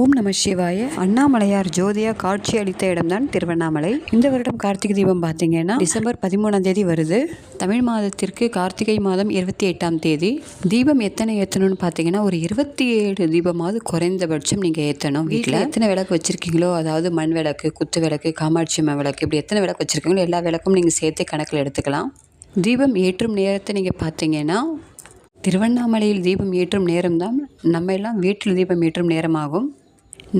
ஓம் நம சிவாய. அண்ணாமலையார் ஜோதியா காட்சி அளித்த இடம்தான் திருவண்ணாமலை. இந்த வருடம் கார்த்திகை தீபம் பார்த்தீங்கன்னா டிசம்பர் பதிமூணாம் தேதி வருது. தமிழ் மாதத்திற்கு கார்த்திகை மாதம் இருபத்தி எட்டாம் தேதி. தீபம் எத்தனை ஏற்றணும்னு பார்த்தீங்கன்னா ஒரு இருபத்தி ஏழு தீபமாவது குறைந்தபட்சம் நீங்கள் ஏற்றணும் வீட்டில் எத்தனை விளக்கு வச்சுருக்கீங்களோ அதாவது மண் விளக்கு குத்து விளக்கு காமாட்சி அம்மா விளக்கு இப்படி எத்தனை விளக்கு வச்சுருக்கீங்களோ எல்லா விளக்கும் நீங்கள் சேர்த்து கணக்கில் எடுத்துக்கலாம். தீபம் ஏற்றும் நேரத்தை நீங்கள் பார்த்தீங்கன்னா திருவண்ணாமலையில் தீபம் ஏற்றும் நேரம்தான் நம்ம எல்லாம் வீட்டில் தீபம் ஏற்றும் நேரமாகும்.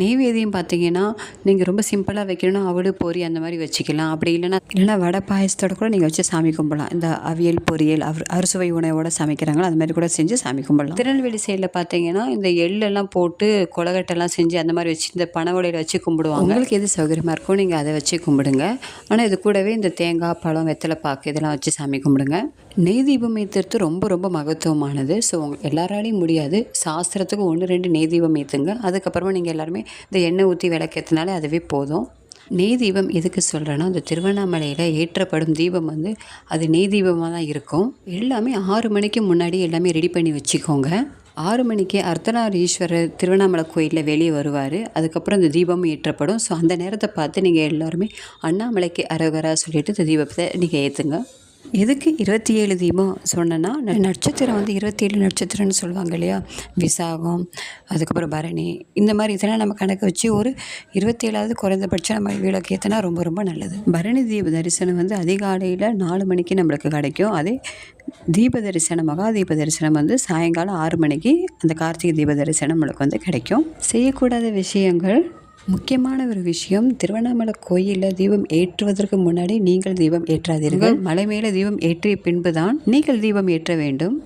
நெய்வேதியம் பார்த்தீங்கன்னா நீங்கள் ரொம்ப சிம்பிளாக வைக்கணும்னா அவடு பொரி அந்த மாதிரி வச்சுக்கலாம். அப்படி இல்லைன்னா இல்லைன்னா வடை பாயசத்தோட கூட நீங்கள் வச்சு சாமி கும்பிடலாம். இந்த அவியல் பொரியல் அவர் அறுசுவை உணவோட சமைக்கிறாங்களோ அது மாதிரி கூட செஞ்சு சாமி கும்பிடலாம். திருநெல்வேலி சைடில் பார்த்தீங்கன்னா இந்த எள்ளெல்லாம் போட்டு கொலகட்டெல்லாம் செஞ்சு அந்த மாதிரி வச்சு இந்த பனவடையில் வச்சு கும்பிடுவாங்க. உங்களுக்கு எது சௌகரியமாக இருக்கோ நீங்கள் அதை வச்சு கும்பிடுங்க. ஆனால் இது கூடவே இந்த தேங்காய் பழம் வெத்தலை பாக்கு இதெல்லாம் வச்சு சாமி கும்பிடுங்க. நெய் தீபம் ஏற்றுறது ரொம்ப ரொம்ப மகத்துவமானது. ஸோ உங்க எல்லாராலையும் முடியாது. சாஸ்திரத்துக்கு ஒன்று ரெண்டு நெய் தீபம் ஏற்றுங்க அதுக்கப்புறமா நீங்கள் எல்லாருமே இந்த எண்ணெய் ஊற்றி விளக்கேற்றினாலே அதுவே போதும். நெய் தீபம் எதுக்கு சொல்கிறேன்னா அந்த திருவண்ணாமலையில் ஏற்றப்படும் தீபம் வந்து அது நெய் தீபமாக தான் இருக்கும். எல்லாமே ஆறு மணிக்கு முன்னாடி எல்லாமே ரெடி பண்ணி வச்சுக்கோங்க. ஆறு மணிக்கு அர்த்தநாரீஸ்வரர் திருவண்ணாமலை கோயிலில் வெளியே வருவார். அதுக்கப்புறம் இந்த தீபம் ஏற்றப்படும். ஸோ அந்த நேரத்தை பார்த்து நீங்கள் எல்லாருமே அண்ணாமலைக்கு அரகரா சொல்லிட்டு இந்த தீபத்தை நீங்கள் ஏற்றுங்க எதுக்கு இருபத்தி ஏழு தீபம் சொன்னேன்னா நட்சத்திரம் வந்து இருபத்தி ஏழு நட்சத்திரம்னு சொல்லுவாங்க இல்லையா? விசாகம் அதுக்கப்புறம் பரணி இந்த மாதிரி இதெல்லாம் நம்ம கணக்கு வச்சு ஒரு இருபத்தி ஏழாவது குறைந்தபட்சம் நம்ம விளக்கு ஏற்றினா ரொம்ப ரொம்ப நல்லது. பரணி தீப தரிசனம் வந்து அதிகாலையில் நாலு மணிக்கு நம்மளுக்கு கிடைக்கும். அதே தீப தரிசனம் மகா தீப தரிசனம் வந்து சாயங்காலம் ஆறு மணிக்கு அந்த கார்த்திகை தீப தரிசனம் நம்மளுக்கு வந்து கிடைக்கும். செய்யக்கூடாத விஷயங்கள் முக்கியமான ஒரு விஷயம் திருவண்ணாமலை கோயிலில் தீபம் ஏற்றுவதற்கு முன்னாடி நீங்கள் தீபம் ஏற்றாதீர்கள். மலை மேலே தீபம் ஏற்றிய பின்புதான் நீங்கள் தீபம் ஏற்ற வேண்டும்.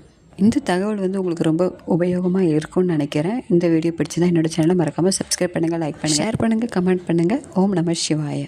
இந்த தகவல் வந்து உங்களுக்கு ரொம்ப உபயோகமாக இருக்கும்னு நினைக்கிறேன். இந்த வீடியோ பிடிச்சதா என்னோட சேனலை மறக்காமல் சப்ஸ்கிரைப் பண்ணுங்கள் லைக் பண்ணுங்கள் ஷேர் பண்ணுங்கள் கமெண்ட் பண்ணுங்கள் ஓம் நம சிவாய.